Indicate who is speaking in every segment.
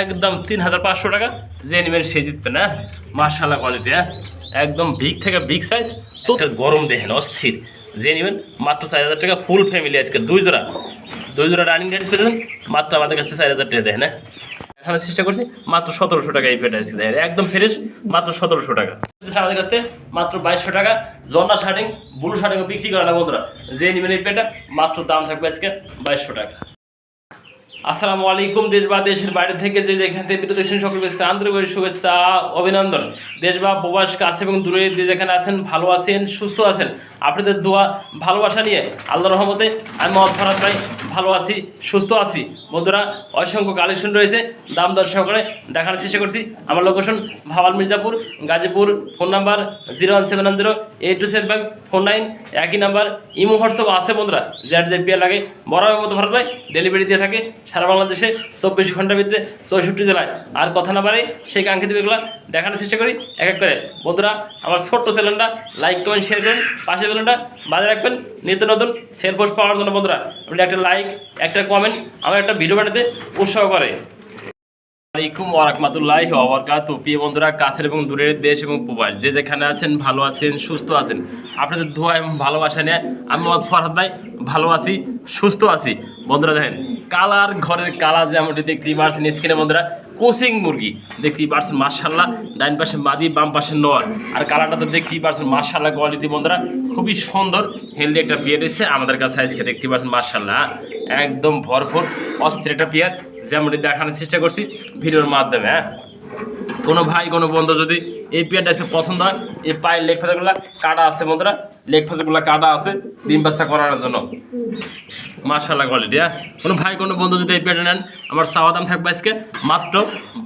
Speaker 1: একদম তিন হাজার পাঁচশো টাকা। যে নেবেন সে জিতবে না মার্শাল্লাহ কোয়ালিটি হ্যাঁ? একদম বিগ থেকে বিগ সাইজ চোখের গরম দেখেন, অস্থির। যে নেবেন মাত্র চার হাজার টাকা ফুল ফ্যামিলি আজকে, দুই জোড়া। দুই জোড়া রানিং গাড়ি পেয়েছেন, মাত্র আমাদের কাছে চার হাজার টাকা দেখেন হ্যাঁ? চেষ্টা করছি, মাত্র সতেরোশো টাকা এই পেটা দেখেন একদম ফ্রেশ মাত্র সতেরোশো টাকা। আমাদের কাছে, মাত্র বাইশশো টাকা। জন্না শার্টিং ব্লু শার্টিং বিক্রি করে না বন্ধুরা। যে নেবেন এই পেটা, মাত্র দাম থাকবে আজকে বাইশশো টাকা। আসসালামু আলাইকুম, দেশ বা দেশের বাইরে থেকে যে যেখান থেকে ভিডিও দেখছেন সকলকে আন্তরিক শুভেচ্ছা, অভিনন্দন। দেশ বা প্রবাস, কাছে এবং দূরে যে যেখানে আছেন, ভালো আছেন, সুস্থ আছেন, আপনাদের দোয়া, ভালোবাসা নিয়ে আল্লাহ রহমতে আমি মহম্মদ ফরাদ ভাই ভালো আছি, সুস্থ আছি। বন্ধুরা, অসংখ্য কালেকশন রয়েছে, দাম দর সহকারে দেখানোর চেষ্টা করছি। আমার location Bhawal Mirzapur, Gazipur phone number zero one seven one zero eight two seven five four nine একই নাম্বার ইমো হোয়াটসঅ্যাপ আছে বন্ধুরা যার যে বিয়ে লাগে। বরাবর মতো ভারত ভাই ডেলিভারি দিয়ে থাকে সারা বাংলাদেশে চব্বিশ ঘণ্টার ভিতরে চৌষট্টি জেলায়। আর কথা না পারে সেই কাঙ্ক্ষিত বিষয়গুলো দেখানোর চেষ্টা করি। এক এক করে। বন্ধুরা, আমার ছোট্ট চ্যানেলটা লাইক কমেন্ট শেয়ার করুন। পাশে বেলুনটা বাজায় রাখবেন। নিত্য নতুন সেল পোস্ট পাওয়ার জন্য বন্ধুরা, আপনি একটা লাইক একটা কমেন্ট আমার একটা ভিডিও বানাতে উৎসাহ করে। আলাইকুম ওয়ারাহমাতুল্লাহি ওয়া বারাকাতু প্রিয় বন্ধুরা, কাছের এবং দূরের দেশ এবং প্রবাস, যে যেখানে আছেন, ভালো আছেন, সুস্থ আছেন। আপনাদের দোয়া এবং ভালোবাসা নিয়ে আমি ফরহাদ ভাই ভালো আছি, সুস্থ আছি। বন্ধুরা দেখেন কালার, ঘরের কালার যেমনটি দেখতেই পারছেন স্ক্রিনে বন্ধুরা কোচিং মুরগি। দেখতেই পারছেন মার্শাল্লাহ ডাইন পাশে মাদি, বাম পাশে নোয়ার আর কালারটা তো দেখতেই পারছেন মার্শাল্লাহ কোয়ালিটি বন্ধুরা খুবই সুন্দর হেলদি একটা পিয়ার এসে আমাদের কাছে আজকে দেখতে পাচ্ছেন মার্শাল্লাহ একদম ভরপুর, অস্থির একটা পিয়ার, যেমনটি দেখানোর চেষ্টা করছি, ভিডিওর মাধ্যমে হ্যাঁ। কোনো ভাই, কোনো বন্ধু যদি এই পেয়ারটা এসে পছন্দ হয়। এই পায়ের লেগ ফেদারগুলো কাটা আছে বন্ধুরা। লেগ ফেদারগুলো কাটা আছে ডিম বাস্তা করানোর জন্য। মার্শাল্লাহ কোয়ালিটি হ্যাঁ? কোনো ভাই, কোনো বন্ধু যদি এই পেয়ারটা নেন, আমার চাওয়া দাম থাকবে আজকে মাত্র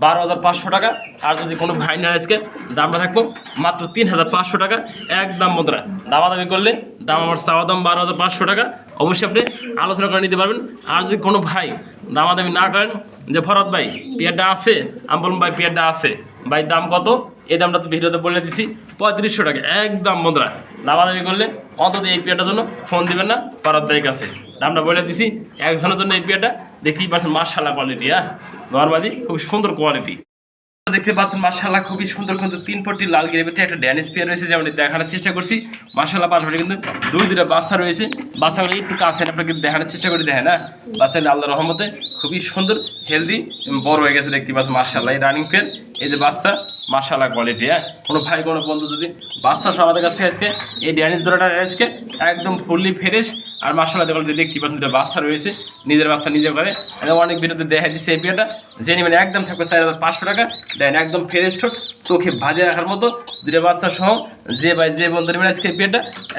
Speaker 1: বারো হাজার পাঁচশো টাকা। আর যদি কোনো ভাই নেন আজকে, দামটা থাকব মাত্র তিন হাজার পাঁচশো টাকা। একদম বন্ধুরা, দামাদামি করলে দাম আমার চাওয়া দাম বারো হাজার পাঁচশো টাকা। অবশ্যই আপনি আলোচনা করে নিতে পারবেন। আর যদি কোনো ভাই দামাদামি না করেন, যে ফরত ভাই, পেয়ারটা আছে আমি বললাম ভাই, পেয়ারটা আছে, ভাই দাম কত? এই দামটা তো ভিডিওতে বলে দিছি, পঁয়ত্রিশশো টাকা, একদম বন্ধুরা দামাদামি করলে অন্তত এই পেয়ারটার জন্য ফোন দিবেন না ভাইয়ের কাছে দামটা বলে দিছি, একজনের জন্য এই পেয়ারটা, দেখতেই পাচ্ছেন মার্শাল্লাহ কোয়ালিটি হ্যাঁ? নর্মালি খুব সুন্দর কোয়ালিটি দেখতে পাচ্ছেন মার্শাল্লাহ খুবই সুন্দর কিন্তু তিন পট্টি লাল গ্রেভিতে একটা ড্যানিস পেয়ার রয়েছে, যেমন দেখানোর চেষ্টা করছি। মার্শাল্লাহ পাশাপাশি কিন্তু দুই দুটা বাচ্চা রয়েছে। বাচ্চাগুলো একটু কাছে কিন্তু দেখানোর চেষ্টা করি দেখেন না বাচ্চা আল্লাহ রহমতে খুবই সুন্দর হেলদি বড় হয়ে গেছে, দেখতে পাচ্ছেন মার্শাল্লাহ এই রানিং পেয়ার এই যে বাচ্চা মাসালা কোয়ালিটি হ্যাঁ? কোনো ভাই, কোনো বন্ধু যদি বাচ্চা সব আমাদের কাছ থেকে আজকে, এই ড্যানিস দোড়াটা আজকে একদম ফুললি ফ্রেশ আর মাসালা কোয়ালিটি দেখতে পাচ্ছেন দুটো বাচ্চা রয়েছে, নিজের বাচ্চা নিজে করে। অনেক ভিডিওতে দেখা দিচ্ছে এই বিয়েটা যে মানে একদম থাকবে চার হাজার পাঁচশো টাকা, দেন একদম ফ্রেশ ঠোঁট, চোখে ভাজে রাখার মতো দুটো বাচ্চা সহ যে ভাই যে বন্ধু নেবেন আজকে এই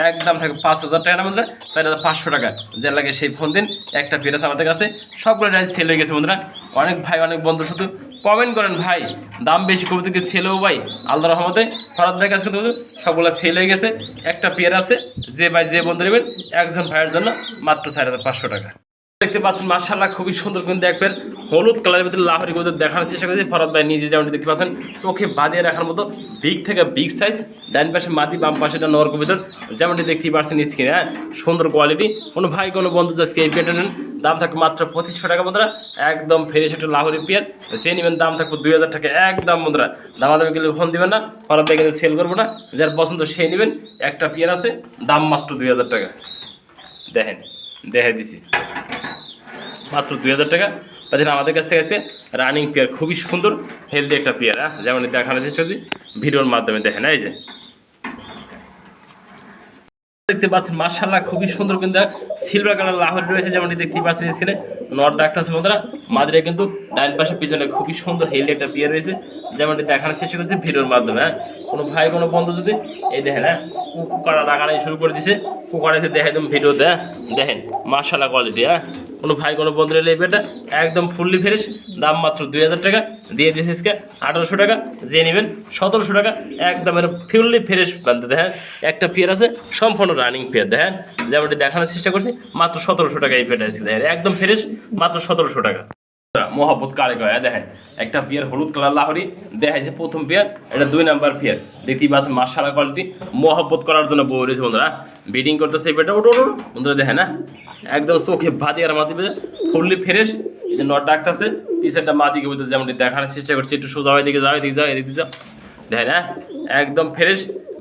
Speaker 1: একদম থাকবে পাঁচ হাজার টাকা মধ্যে চার হাজার পাঁচশো টাকা। যে লাগে সেই ফোন দিন, একটা পেয়ে আছে আমাদের কাছে, সবগুলো ডাইস সেল হয়ে গেছে বন্ধুরা। অনেক ভাই, অনেক বন্ধু শুধু কমেন্ট করেন ভাই, দাম বেশি কবি থেকে সেলেও ভাই? আল্লাহ রহমতে, ফরাদ ভাইয়ের কাছে কিন্তু সবগুলো সেল হয়ে গেছে। একটা পেয়ার আছে, যে ভাই যে বন্ধু নেবেন, একজন ভাইয়ের জন্য মাত্র চার হাজার পাঁচশো টাকা। দেখতে পাচ্ছেন মার্শাল্লাহ খুবই সুন্দর কিন্তু দেখবেন। হলুদ কালারের ভিতরে লাহরি ভিতরে দেখানোর চেষ্টা করেছি। ফরাদ ভাই নিজে যেমনটি দেখতে পাচ্ছেন, চোখে বাঁধিয়ে রাখার মতো বিগ থেকে বিগ সাইজ ডান পাশে মাদি, বাম পাশে এটা নর্ক ভিতর। যেমনটি দেখতেই পাচ্ছেন স্ক্রিনে হ্যাঁ? সুন্দর কোয়ালিটি কোনো ভাই, কোনো বন্ধু আজকে এই পেটে নেন, দাম থাকবে মাত্র পঁচিশশো টাকা বন্ধুরা। একদম ফ্রেশ একটা লাহরি পেয়ার সে নেবেন দাম থাকবে দুই হাজার টাকা একদম বন্ধুরা। দামাদামি গেলে ফোন দিবেন না ফরাদ ভাই কিন্তু সেল করব না। যার পছন্দ সে নেবেন। একটা পেয়ার আছে, দাম মাত্র দুই হাজার টাকা। দেখেন, দেখে দিছি। মাত্র দুই হাজার টাকা। তাছাড়া আমাদের কাছ থেকে আছে রানিং পেয়ার খুবই সুন্দর হেলদি একটা পেয়ার হ্যাঁ? যেমন দেখানো চেষ্টা করছি ভিডিওর মাধ্যমে দেখেন, এই যে। দেখতে পাচ্ছেন মার্শাল্লাহ খুবই সুন্দর কিন্তু সিলভার কালার লাহোর রয়েছে, যেমনটি দেখতে পাচ্ছেন স্ক্রিনে নট ডাক্তার বন্ধুরা। মাদিরা কিন্তু ডাইন পাশে পিছনে খুবই সুন্দর হেলদি একটা পেয়ার রয়েছে। যেমনটি দেখানোর চেষ্টা করছি ভিডিওর মাধ্যমে হ্যাঁ? কোনো ভাই, কোনো বন্ধু যদি এই দেখেন হ্যাঁ কুকারা লাগানো শুরু করে দিছে, কুকার এসে দেখে একদম ভিডিওতে হ্যাঁ দেখেন মার্শাল্লাহ কোয়ালিটি হ্যাঁ? কোনো ভাই, কোনো বন্ধু এলে এই একদম ফুললি ফ্রেশ দাম মাত্র দুই হাজার টাকা, দিয়ে দিয়েছে আজকে আঠারোশো টাকা যে নেবেন সতেরোশো টাকা, একদম ফুললি ফ্রেশ বানতে দেখেন একটা পেয়ার আছে, সম্পূর্ণ রানিং পেয়ার দেখেন? যেমনটি দেখানোর চেষ্টা করছি, মাত্র সতেরোশো টাকা এই পেয়ারটা আছে দেখেন, একদম ফ্রেশ মাত্র সতেরোশো টাকা। মোহাম্মত কারে কয়? দেখেন, একটা বিয়ার হলুদ কালার লাহরি দেখাইছে প্রথম বিয়ার এটা দুই নাম্বার বিয়ার দেখতেই পাচ্ছেন মার্শালা কোয়ালিটি মোহাব্বত করার জন্য বউ রয়েছে বন্ধুরা। বিডিং করতেছে এই বেটা ওটো ওটো বন্ধুরা দেখেন না একদম চোখে ভাতি আর মাতি ফুললি ফ্রেশ এই যে নট ডাকতেছে পিসেরটা মা দিকে বলতে যেমন দেখানোর চেষ্টা করছি, একটু সোজা হয় দিকে যাও, এদিকে যাও এদিকে যাও। দেখেন হ্যাঁ? একদম ফ্রেশ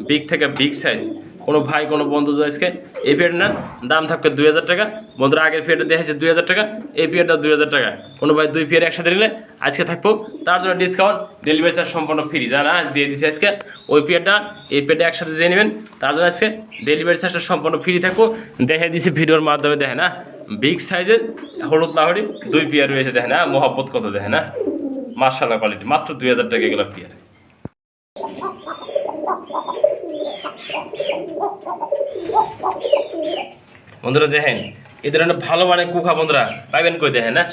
Speaker 1: বিগ থেকে বিগ সাইজ কোনো ভাই, কোনো বন্ধু আজকে এই পিরিয়ড নেন, দাম থাকবে দুই হাজার টাকা। বন্ধুরা, আগের পিরিয়ডে দেখেছে দুই হাজার টাকা, এই পিরিয়ডটা দুই হাজার টাকা। কোনো ভাই দুই পিরিয়ড একসাথে নিলে আজকে থাকব। তার জন্য ডিসকাউন্ট ডেলিভারি চার্জ সম্পূর্ণ ফ্রি জানা দিয়ে দিচ্ছি আজকে। ওই পিরিয়ডটা এই পিরিয়ডটা একসাথে দিয়ে নেবেন। তার জন্য আজকে ডেলিভারি চার্জটা সম্পূর্ণ ফ্রি থাকব। দেখে দিচ্ছি ভিডিওর মাধ্যমে দেখে না বিগ সাইজের হলুদ লাহরি দুই পিয়ার রয়েছে দেখে না মোহাব্বত কত দেখে না মার্শাল্লাহ কোয়ালিটি মাত্র দুই হাজার টাকা এগুলো পিয়ার বন্ধুরা দেখেন, এই ধরনের ভালো মানে কুখা বন্ধুরা পাইবেন কই দেখেন না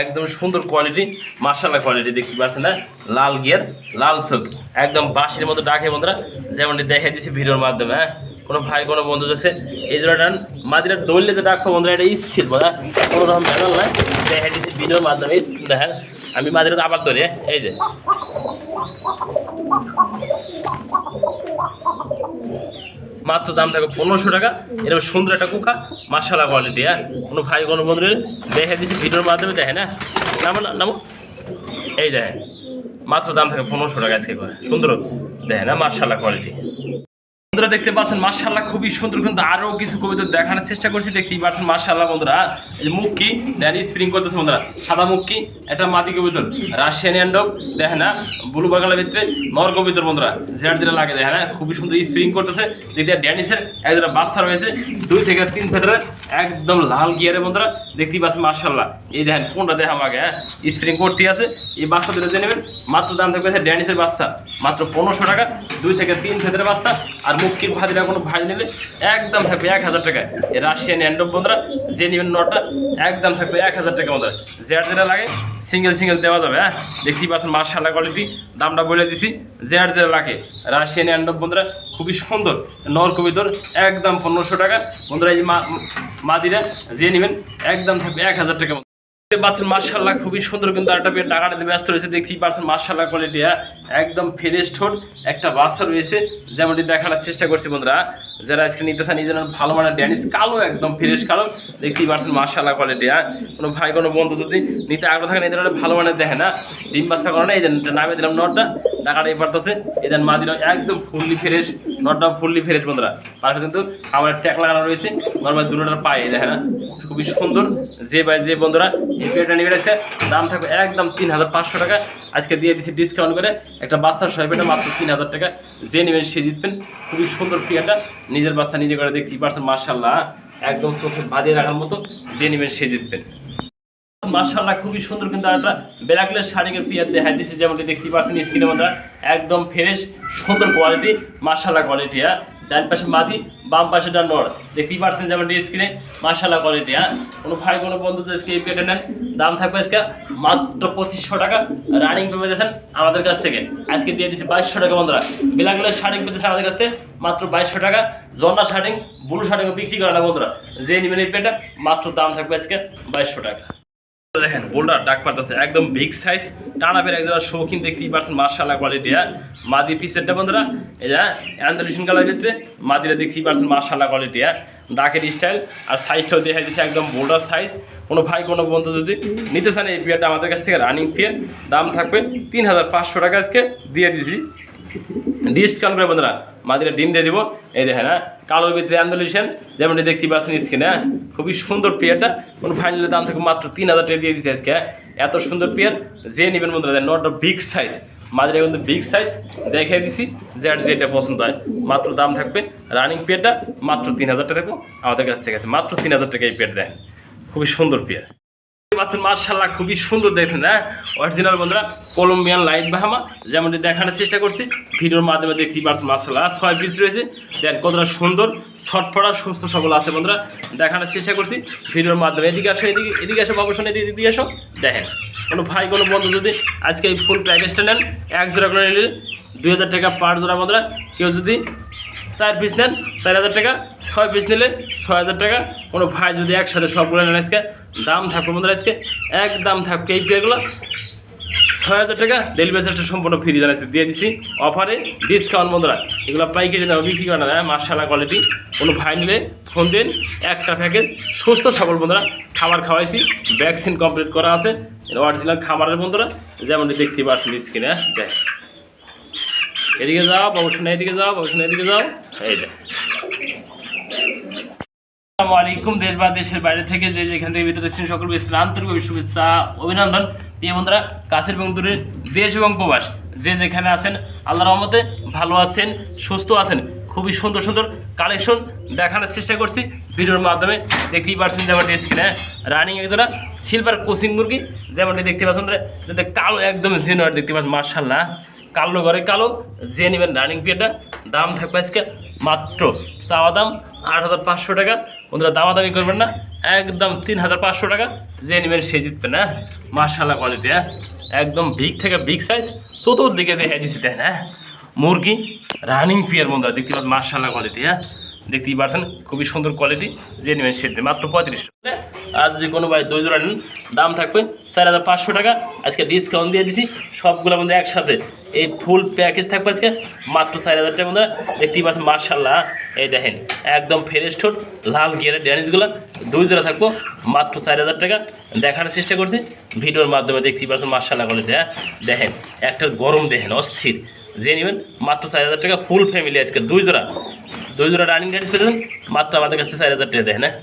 Speaker 1: একদম সুন্দর কোয়ালিটি মার্শাল্লাহ কোয়ালিটি দেখতে পাচ্ছেন না লাল গিয়ার, লাল চোখ, একদম বাঁশির মতো ডাকে বন্ধুরা, যেমনটি দেখে দিছি ভিডিওর মাধ্যমে হ্যাঁ? কোনো ভাই, কোনো বন্ধু আছে এই জন্য মাদিরা দৌড়লে যে ডাকবো বন্ধুরা, এটা স্থির বোঝা কোনো রকম ব্যাপার নয় দেখে দিছি ভিডিওর মাধ্যমে, দেখেন, আমি মাদিরা আবার ধরে এই যে। মাত্র দাম থাকবে পনেরোশো টাকা। এরকম সুন্দর একটা কুকা। মার্শালা কোয়ালিটি হ্যাঁ? কোনো ভাই, কোনো বন্ধুদের দেখে দিচ্ছি ভিডিওর মাধ্যমে দেখে, না? নামো না, নামো। এই দেখেন, মাত্র দাম থাকে পনেরোশো টাকা আজকে সুন্দর দেখেন না মার্শাল্লাহ কোয়ালিটি বন্ধুরা দেখতে পাচ্ছেন মার্শাল্লাহ খুবই সুন্দর কিন্তু আরও কিছু কবিতা দেখানোর চেষ্টা করছি। দেখতেই পাচ্ছেন মার্শাল্লাহ বন্ধুরা। এই যে মুক্কি, দেন স্প্রিং করতেছে বন্ধুরা। সাদা মুক্কি, এটা মাদি কবিতর, রাশিয়ান অ্যান্ডব দেখেন না ব্লু বাগালের ভিতরে নর কবিতর বন্ধুরা, যেটা যেটা লাগে, দেখেন না, খুবই সুন্দর স্প্রিং করতেছে। দেখতে ড্যানিসের একজোড়া বাচ্চা রয়েছে, দুই থেকে তিন ফেটারে একদম লাল গিয়ারে বন্ধুরা। দেখতেই পাচ্ছেন মার্শাল্লাহ এই দেখেন, কোনটা দেখে আমাকে হ্যাঁ? স্প্রিং করতে আছে। এই বাচ্চা দুটো জেনে নেবেন, মাত্র দাম থাকবে ড্যানিসের বাচ্চা, মাত্র পনেরোশো টাকা, দুই থেকে তিন ফেটারে বাচ্চা, আর মুক্তির ভাজিরা কোনো ভাজি নিলে একদম থাকবে এক হাজার টাকায়। রাশিয়ান অ্যান্ডব বন্ধুরা, যে নেবেন নটা, একদম থাকবে এক হাজার টাকা বন্ধুরা। যেটা যেটা লাগে সিঙ্গেল সিঙ্গেল দেওয়া যাবে হ্যাঁ? দেখতেই পাচ্ছেন মার্শাল্লাহ কোয়ালিটি দামটা বলে দিছি, যেটা যেটা লাগে। রাশিয়ান অ্যান্ডব বন্ধুরা, খুবই সুন্দর নর কবিতর একদম পনেরোশো টাকা। বন্ধুরা, এই মা মাদিরা, যে নেবেন, একদম থাকবে এক হাজার টাকা পাচ্ছেন মার্শাল্লাহ খুবই সুন্দর কিন্তু একটা পেয়ে টাকাটাতে ব্যস্ত রয়েছে। দেখতেই পাচ্ছেন মার্শাল্লাহ কোয়ালিটি হ্যাঁ? একদম ফ্রেশ ঠোঁট, একটা বাচ্চা রয়েছে। যেমনটি দেখানোর চেষ্টা করছি বন্ধুরা, যারা আজকে নিতে চান নিজের ভালো মানের ড্যানিস কালো, একদম ফ্রেশ কালো, দেখতেই পাচ্ছেন মার্শাল্লাহ কোয়ালিটি হ্যাঁ? কোনো ভাই, কোনো বন্ধু যদি নিতে আগ্রহ থাকেন এই ধরনের ভালো মানের দেখে না, ডিম বাচ্চা করে না, এই যে নামে দিলাম নটটা, টাকাটা এই পারতেছে এদের মা দিলাম একদম ফুললি ফ্রেশ নটটা ফুললি ফ্রেশ বন্ধুরা। পাশে কিন্তু আমার ট্যাক লাগানো রয়েছে, নর্মাল দুটোটার পায়ে, দেখে না? খুবই সুন্দর যে বাই যে বন্ধুরা এই পেয়ারটা নিয়ে গেছে দাম থাকবে একদম তিন হাজার পাঁচশো টাকা। আজকে দিয়ে দিচ্ছি ডিসকাউন্ট করে একটা বাচ্চার সহ পেটা মাত্র তিন হাজার টাকা। যে নেবেন সে জিতবেন। খুবই সুন্দর পেয়ারটা। নিজের বাচ্চা নিজে করে দেখতেই পারছেন মার্শাল্লাহ একদম চোখে বাঁধিয়ে রাখার মতো যে নেবেন সে জিতবেন। মার্শাল্লাহ খুবই সুন্দর কিন্তু একটা ব্ল্যাকলেস শাড়িকে পিয়ার দেখা দিচ্ছে যেমনটি দেখতে পাচ্ছেন স্ক্রিনের মধ্যে। একদম ফ্রেশ সুন্দর কোয়ালিটি মার্শাল্লাহ কোয়ালিটি হ্যাঁ। ডান পাশে মাদি, বাম পাশে ডান নড়। দেখতেই পাচ্ছেন যেমনটি স্ক্রিনে মার্শাল্লাহ কোয়ালিটি হ্যাঁ? কোনো ভাই, কোনো বন্ধু যদি এই পেটে নেন। দাম থাকবে আজকে মাত্র পঁচিশশো টাকা। রানিং পেয়ে পেতেছেন আমাদের কাছ থেকে। আজকে দিয়ে দিচ্ছি বাইশশো টাকা বন্ধুরা। ব্ল্যাকলেস শাড়ি পেতেছে আমাদের কাছ থেকে, মাত্র বাইশশো টাকা। জন্না শার্টিং ব্লু শার্টিংও বিক্রি করে না বন্ধুরা। যে নেবেন এই পেটা, মাত্র দাম থাকবে আজকে বাইশশো টাকা। দেখেন, বোল্ডার ডাক পারতেছে একদম বিগ সাইজ টানা বের একজন শৌখিন দেখতেই পারছেন মার্শাল্লাহ কোয়ালিটি হ্যাঁ? মাদি পিসেরটা বন্ধুরা, এই যে অ্যান্ডালিশন কালার ভিতরে মাদিরা দেখতেই পারছেন মার্শাল্লাহ কোয়ালিটি হ্যাঁ? ডাকের স্টাইল আর সাইজটাও দেখা দিচ্ছে একদম বোল্ডার সাইজ কোনো ভাই, কোনো বন্ধু যদি নিতে চান এই পিয়ারটা আমাদের কাছ থেকে রানিং পিয়ার দাম থাকবে তিন হাজার পাঁচশো টাকা আজকে, দিয়ে দিয়েছি ডিসকাউন্ট করে বন্ধুরা মাদিরা ডিম দিয়ে দিব। এই দেখেন হ্যাঁ কালোর ভিতরে অ্যান্ডোলিশন যেমনটি দেখতে পাচ্ছেন স্ক্রিনে হ্যাঁ খুবই সুন্দর পেয়ারটা কোনো ফাইনালের দাম থেকে মাত্র তিন হাজার টাকা দিয়ে দিচ্ছে আজকে? এত সুন্দর পেয়ার যে নেবেন বন্ধুরা নট বিগ সাইজ মাদিরা কিন্তু বিগ সাইজ দেখে দিছি যে আর যেটা পছন্দ হয়। মাত্র দাম থাকবে রানিং পেয়ারটা মাত্র তিন হাজার টাকা। আমাদের কাছ থেকে আছে, মাত্র তিন হাজার টাকা এই পেয়ার দেয় খুবই সুন্দর পেয়ার পাচ্ছেন মার্শাল্লাহ খুবই সুন্দর দেখেন হ্যাঁ? অরিজিনাল বন্ধুরা কলম্বিয়ান লাইট বাহামা যেমনটি দেখানোর চেষ্টা করছি, ভিডিওর মাধ্যমে দেখতেই পাচ্ছেন মার্শাল্লাহ ছয় পিস রয়েছে, দেন কতটা সুন্দর, ছটফটা, সুস্থ সবল আছে বন্ধুরা, দেখানোর চেষ্টা করছি, ভিডিওর মাধ্যমে এদিকে আসো, এদিকে এদিকে আসো, বাবুর সামনে এদিকে এদিকে আসো, দেখেন, কোনো ভাই, কোনো বন্ধু যদি আজকে এই ফুল প্যাকেজটা নেন, এক জোড়া করে নিলে দুই হাজার টাকা পার জোড়া বন্ধুরা, কেউ যদি চার পিস নেন, চার হাজার টাকা, ছয় পিস নিলে ছয় হাজার টাকা। কোনো ভাই যদি একসাথে সবগুলো নেন আজকে, দাম থাকবে বন্ধুরা আজকে এক দাম থাকবে এই পেয়ারগুলো ছয় হাজার টাকা ডেলিভারি চার্জটা সম্পূর্ণ ফ্রি জানাচ্ছি, দিয়ে দিচ্ছি অফারে ডিসকাউন্ট বন্ধুরা। এগুলো পাইকারি দাম বিক্রি করা না মার্শালা কোয়ালিটি কোনো ভাই নিলে ফোন দিন, একটা প্যাকেজ সুস্থ সবল বন্ধুরা, খাবার খাওয়াইছি ভ্যাকসিন কমপ্লিট করা আছে অরিজিনাল খাবারের বন্ধুরা, যেমনটি দেখতে পাচ্ছেন স্ক্রিনে দেখ। এদিকে যাও বাবুসোনা এদিকে যাও বাবুসোনা এদিকে যাও। এই যা। আসসালামু দেশ বা দেশের বাইরে থেকে যে যেখান থেকে ভিডিও দেখছেন সকলকে ইসলাম আন্তরিক শুভেচ্ছা, অভিনন্দন। প্রিয় বন্ধুরা, কাছের এবং দূরের দেশ এবং প্রবাস, যে যেখানে আছেন আল্লাহ রহমতে ভালো আছেন, সুস্থ আছেন। খুবই সুন্দর সুন্দর কালেকশন দেখানোর চেষ্টা করছি। ভিডিওর মাধ্যমে দেখতেই পারছেন যেমনটি স্ক্রিনে রানিং একজোড়া সিলভার কোচিং মুরগি, যেমনটি দেখতে পাচ্ছেন যাতে কালো একদম জেনুয়ার দেখতে পাচ্ছেন মার্শাল্লাহ কালো ঘরে কালো যে নেবেন রানিং পিরিয়ডটা দাম থাকবে আজকে মাত্র চাওয়া দাম আট হাজার পাঁচশো টাকা। বন্ধুরা, দামাদামি করবেন না, একদম তিন হাজার পাঁচশো টাকা যে নেবেন সে জিতবেন হ্যাঁ মার্শাল্লাহ কোয়ালিটি হ্যাঁ। একদম বিগ থেকে বিগ সাইজ চতুর্দিকে দেখে দিচ্ছি তাই না। মুরগি রানিং পিয়ার বন্ধুরা, দেখতে পাচ্ছেন মার্শাল্লাহ কোয়ালিটি হ্যাঁ? দেখতেই পাচ্ছেন, খুবই সুন্দর কোয়ালিটি যে নেবেন সে মাত্র পঁয়ত্রিশশো আর যদি কোনো ভাই দই জোড়া নেন, দাম থাকবে চার হাজার পাঁচশো টাকা। আজকে ডিসকাউন্ট দিয়ে দিছি, সবগুলো আমাদের একসাথে। এই ফুল প্যাকেজ থাকবে আজকে, মাত্র চার হাজার টাকা বন্ধুরা। দেখতেই পাচ্ছেন মার্শাল্লাহ এই দেখেন, একদম ফ্রেশ ঠোঁট, লাল গিয়ারের ড্যানিসগুলো দুই জোড়া থাকব, মাত্র চার হাজার টাকা। দেখার চেষ্টা করছি, ভিডিওর মাধ্যমে দেখতেই পাচ্ছেন মার্শাল্লাহ কোয়ালিটি হ্যাঁ? দেখেন, একটা গরম দেখেন, অস্থির। যে নেবেন মাত্র চার হাজার টাকা ফুল ফ্যামিলি আজকে। দুই জোড়া। দুই জোড়া রানিং গাড়ি পেয়েছেন মাত্র আমাদের কাছে চার হাজার টাকা দেয় হ্যাঁ